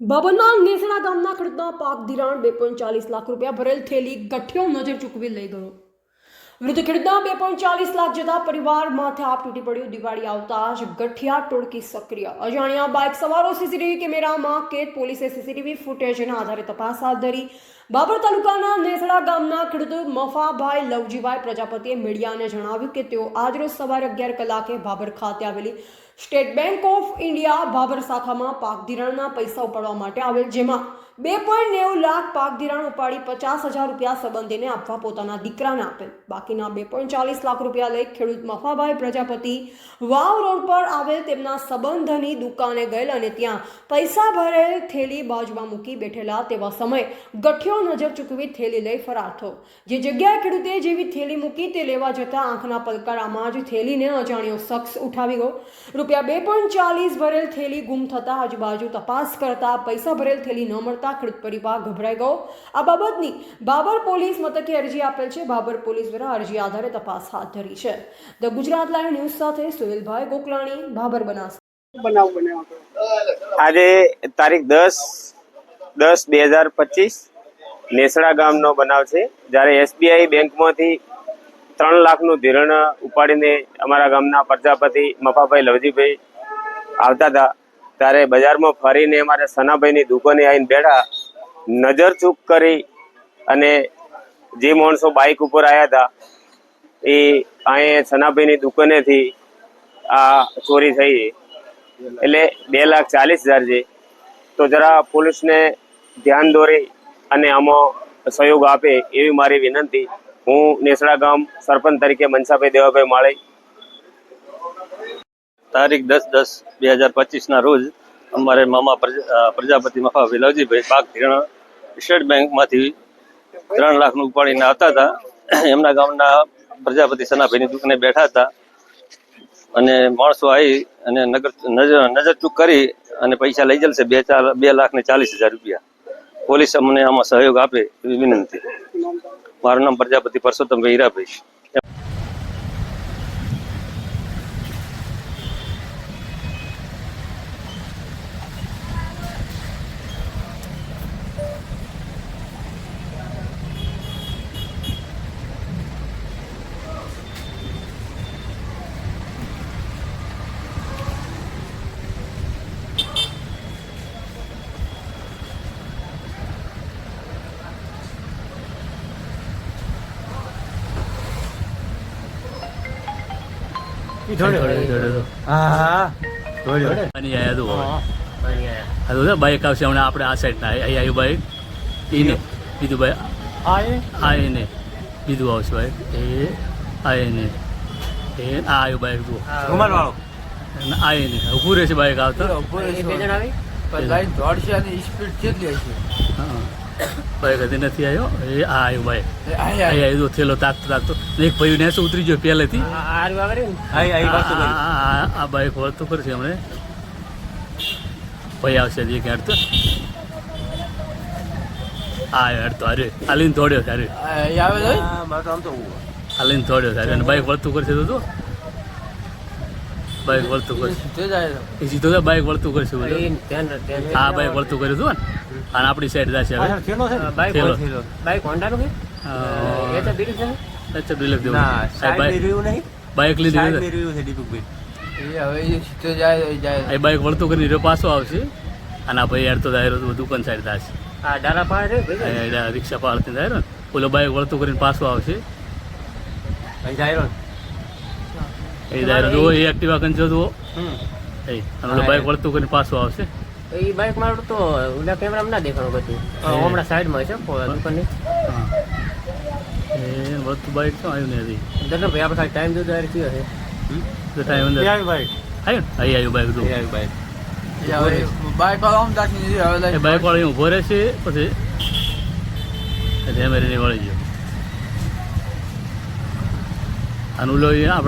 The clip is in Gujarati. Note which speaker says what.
Speaker 1: બાબરના નેસડા ગામના ખેડૂતના પાક ધિરાણ બે લાખ રૂપિયા ભરેલ થેલી ગઠ્ઠીઓ નજર ચૂકવી લઈ ગયો. વૃદ્ધ ખેડૂતના બે પોઈન્ટ ચાલીસ લાખ જતા પરિવાર માથે આપ તૂટી પડ્યું. દિવાળી આવતા જ ગઠિયા ટોળકી સક્રિય. અજાણ્યા બાઇક સવારો સીસીટીવી કેમેરામાં કેદ. પોલીસે સીસીટીવી ફૂટેજના આધારે તપાસ હાથ ધરી. બાબર તાલુકાના નેસડા ગામના ખેડૂત મફાભાઈ લવજીભાઈ પ્રજાપતિએ મીડિયાને જણાવ્યું કે તેઓ આજરોજ સવારે અગિયાર કલાકે બાબર ખાતે આવેલી State Bank of India Babar શાખામાં પાક ધિરાણના પૈસા ઉપાડવા માટે આવેલ, જેમાં બે પોઈન્ટ નેવું લાખ પાક ધિરાણ ઉપાડી પચાસ હજાર રૂપિયા સંબંધીને આપવા પોતાના દીકરાને આપેલ. બાકીના બે પોઈન્ટ ચાલીસ લાખ રૂપિયા લઈ ખેડૂત મફાભાઈ પ્રજાપતિ વાવ રોડ પર આવેલ તેમના સંબંધની દુકાને ગયેલ અને ત્યાં પૈસા ભરેલ થેલી બાજુમાં મૂકી બેઠેલા તેવા સમયે ગઠિયો નજર ચૂકવી થેલી લઈ ફરાર થયો. જે જગ્યાએ ખેડૂતે જેવી થેલી મૂકી તે લેવા જતાં આંખના પલકારામાં જ થેલીને અજાણ્યો શખ્સ ઉઠાવી ગયો. રૂપિયા બે પોઈન્ટ ચાલીસ ભરેલ થેલી ગુમ થતાં આજુબાજુ તપાસ કરતા પૈસા ભરેલ થેલી ન મળતા ખેડૂત પરિવાર ગભરાઈ ગયો. આ બાબતની બાબર પોલીસ મથકે અરજી આપેલ છે. બાબર પોલીસ દ્વારા અરજી આધારે તપાસ હાથ ધરી છે. ધ ગુજરાત લાઈવ ન્યૂઝ સાથે સુહેલભાઈ ગોકલાણી બાબર બનાસ.
Speaker 2: બનાવ
Speaker 3: આજે તારીખ દસ દસ બે હજાર પચીસ નેસડા ગામનો બનાવ છે. જ્યારે એસબીઆઈ બેંકમાંથી ત્રણ લાખનું ધિરણ ઉપાડીને અમારા ગામના પ્રજાપતિ મફાભાઈ લવજીભાઈ આવતા હતા. ત્યારે બજારમાં ફરીને અમારે સનાભાઈની દુકાને આવીને બેઠા, નજર ચૂક કરી અને જે માણસો બાઇક ઉપર આવ્યા હતા, એ અહીંયા સનાભાઈની દુકાનેથી આ ચોરી થઈ એટલે બે લાખ ચાલીસ હજાર છે. તો જરા પોલીસને ધ્યાન દોરી અને આમાં સહયોગ આપે એવી મારી વિનંતી. હું નેસડા ગામ સરપંચ તરીકે મનસાભાઈ દેવાભાઈ માળી
Speaker 4: તારીખ દસ દસ બે હજાર પચીસના રોજ અમારે મામા પ્રજાપતિ મફા વિલાવજીભાઈ પાક ધિરાણ સ્ટેટ બેંકમાંથી ત્રણ લાખનું ઉપાડીને આવતા હતા. એમના ગામના પ્રજાપતિ સનાભાઈની દુકાને બેઠા હતા. અને માણસો આવી અને નગર નજર ચૂક કરી અને પૈસા લઈ જશે બે ચાર બે લાખ ને ચાલીસ હજાર રૂપિયા. પોલીસ અમને આમાં સહયોગ આપે એવી વિનંતી. મારું નામ પ્રજાપતિ પરસોત્તમભાઈ હીરાભાઈ.
Speaker 5: પાણી આયા બાઈક આવશે હમણાં આપણે આ સાઈડના અહીં આવ્યું બાઈક એને બીજું બાઈક આ એને. બીજું આવશે બાઈક એ. આ એને. એ આ આવ્યું બાઈક જુઓ અને આ એને. ઊભું રહેશે બાઈક આવતા. હા. બાઈક કદી નથી આવ્યો એ આ આવ્યો ભાઈ. અહીં આવ્યું થેલો તાકતો તાકતો. એક ભાઈ ને ઉતરી ગયો પહેલેથી. આ- ભાઈ આ- તો કરશે હમણે. ભાઈ આવશે જે ક્યાં તો. આ હેડતો અરે હાલીને દોડ્યો છે અરે હાલીને થોડ્યો છે અરે અને બાઈક વળતું કરશે તો તું? બાઈક વળતું કરશે. એ સીધો બાઈક વળતું કરશે હા આ બાઈક વળતું કર્યું હતું ને? અને આપણી સાઈડ જશે હવે. થેલો. અ, અચ્છા ડિલેક્ટ દેવું. બાઈક બાઈક લીધી એ બાઈક વળતું કરીને રહ્યો પાછો આવશે. અને આ ભાઈ રહ્યો તો દુકાન સાઈડ થશે રિક્ષા પાડતી ને ઓલો બાઈક વળતું કરીને પાછો આવશે. એ જો એ એક્ટિવા કંચો જુઓ એ અને ઓલો બાઈક વળતું કરીને પાછો આવશે.
Speaker 6: એ બાઈક મારું તો ઓલા કેમેરામાં ના દેખાણું બધું. હમણાં સાઈડમાં છે દુકાનની.
Speaker 5: એ વળતું બાઈક શું આવ્યું ને હજી?
Speaker 6: દર્શન ભાઈ આપણે ખાલી ટાઈમ જોતો યાર કયો છે.
Speaker 5: તો ટાઈમ અંદર. આવ્યું અહીં આવ્યું બાઈક જો. એ બાઈક. વાળો અહીં ઊભો રહેશે પછી ધ્યાન વળી ગયો અને ઓલો આપણે